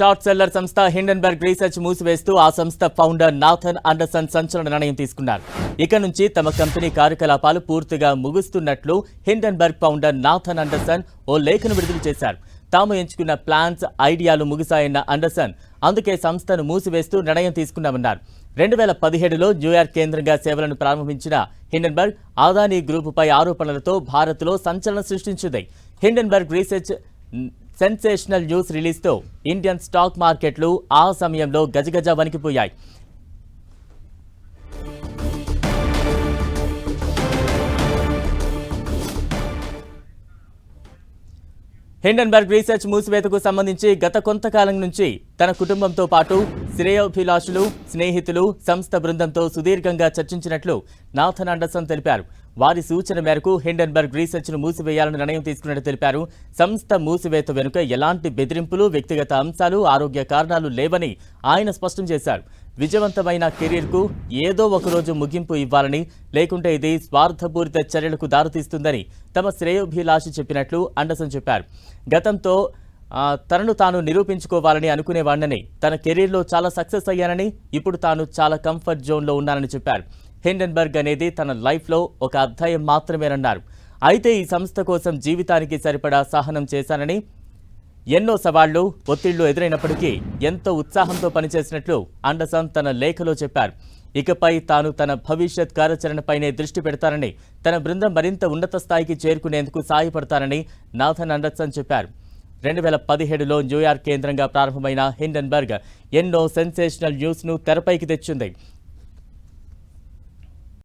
Short seller సంస్థ Hindenburg research మూసివేస్తూ ఆ సంస్థ ఫౌండర్ నాథన్ అండర్సన్ సంచలన నిర్ణయం తీసుకున్నారు. ఇక నుంచి తమ కంపెనీ కార్యకలాపాలు పూర్తిగా ముగుస్తున్నట్లు హిండెన్బర్గ్ ఫౌండర్ నాథన్ అండర్సన్ ఓ లేఖను విడుదల చేశారు. తాము ఎంచుకున్న ప్లాన్స్ ఐడియాలు ముగిశాయన్న అండర్సన్ అందుకే సంస్థను మూసివేస్తూ నిర్ణయం తీసుకున్నామన్నారు. రెండు వేల పదిహేడులో న్యూయార్క్ కేంద్రంగా సేవలను ప్రారంభించిన హిండన్బర్గ్ ఆదానీ గ్రూపుపై ఆరోపణలతో భారత్లో సంచలనం సృష్టించింది. హిండన్బర్గ్ రీసెర్చ్ సెన్సేషనల్ న్యూస్ రిలీజ్తో ఇండియన్ స్టాక్ మార్కెట్లు ఆ సమయంలో గజగజ వణికిపోయాయి. హిండన్బర్గ్ రీసెర్చ్ మూసివేతకు సంబంధించి గత కొంతకాలం నుంచి తన కుటుంబంతో పాటు శ్రేయోభిలాషులు స్నేహితులు సంస్థ బృందంతో సుదీర్ఘంగా చర్చించినట్లు నాథన్ అండర్సన్ తెలిపారు. వారి సూచన మేరకు హిండన్బర్గ్ రీసెర్చ్ను మూసివేయాలని నిర్ణయం తీసుకున్నట్టు తెలిపారు. సంస్థ మూసివేత వెనుక ఎలాంటి బెదిరింపులు వ్యక్తిగత అంశాలు ఆరోగ్య కారణాలు లేవని ఆయన స్పష్టం చేశారు. విజయవంతమైన కెరీర్కు ఏదో ఒకరోజు ముగింపు ఇవ్వాలని లేకుంటే ఇది స్వార్థపూరిత చర్యలకు దారితీస్తుందని తమ శ్రేయోభిలాషి చెప్పినట్లు అండర్సన్ చెప్పారు. గతంతో తనను తాను నిరూపించుకోవాలని అనుకునేవాడినని తన కెరీర్లో చాలా సక్సెస్ అయ్యానని ఇప్పుడు తాను చాలా కంఫర్ట్ జోన్లో ఉన్నానని చెప్పారు. హిండెన్బర్గ్ అనేది తన లైఫ్లో ఒక అధ్యాయం మాత్రమేనన్నారు. అయితే ఈ సంస్థ కోసం జీవితానికి సరిపడా సహనం చేశానని ఎన్నో సవాళ్ళు ఒత్తిళ్ళు ఎదురైనప్పటికీ ఎంతో ఉత్సాహంతో పనిచేసినట్లు అండసన్ తన లేఖలో చెప్పారు. ఇకపై తాను తన భవిష్యత్ కార్యాచరణపైనే దృష్టి పెడతానని తన బృందం మరింత ఉన్నత స్థాయికి చేరుకునేందుకు సాయపడతానని నాథన్ అండర్సన్ చెప్పారు. రెండు వేల పదిహేడులో న్యూయార్క్ కేంద్రంగా ప్రారంభమైన హిండెన్బర్గ్ ఎన్నో సెన్సేషనల్ న్యూస్ను తెరపైకి తెచ్చింది.